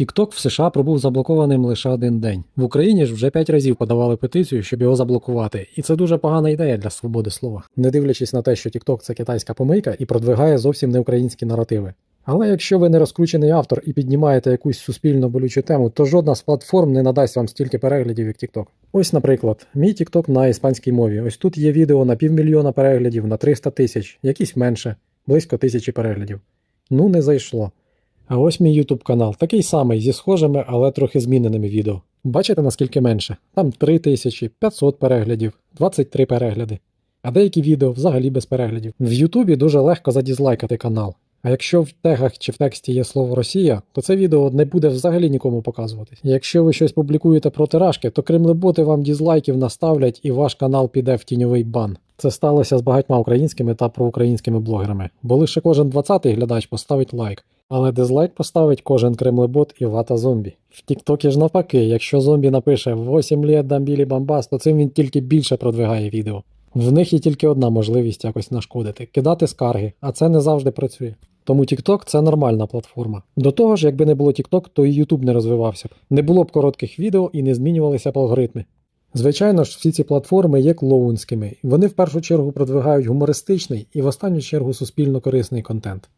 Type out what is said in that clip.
TikTok в США пробув заблокованим лише один день. В Україні ж вже п'ять разів подавали петицію, щоб його заблокувати, і це дуже погана ідея для свободи слова, не дивлячись на те, що TikTok – це китайська помийка і продвигає зовсім не українські наративи. Але якщо ви не розкручений автор і піднімаєте якусь суспільно болючу тему, то жодна з платформ не надасть вам стільки переглядів, як TikTok. Ось, наприклад, мій TikTok на іспанській мові. Ось тут є відео на півмільйона переглядів, на 300 тисяч, якісь менше, близько тисячі переглядів. Ну, не зайшло. А ось мій YouTube канал, такий самий, зі схожими, але трохи зміненими відео. Бачите, наскільки менше? Там 3000, 500 переглядів, 23 перегляди. А деякі відео взагалі без переглядів. В Ютубі дуже легко задізлайкати канал. А якщо в тегах чи в тексті є слово Росія, то це відео не буде взагалі нікому показуватись. Якщо ви щось публікуєте проти Рашки, то кремлеботи вам дізлайків наставлять і ваш канал піде в тіньовий бан. Це сталося з багатьма українськими та проукраїнськими блогерами, бо лише кожен 20-й глядач поставить лайк. Але дизлайк поставить кожен кремлебот і вата зомбі. В Тіктокі ж навпаки, якщо зомбі напише 8 літ дамбілі бамбас, то цим він тільки більше продвигає відео. В них є тільки одна можливість якось нашкодити кидати скарги, а це не завжди працює. Тому TikTok – це нормальна платформа. До того ж, якби не було TikTok, то і YouTube не розвивався б. Не було б коротких відео і не змінювалися б алгоритми. Звичайно ж, всі ці платформи є клоунськими. Вони в першу чергу продвигають гумористичний і в останню чергу суспільно корисний контент.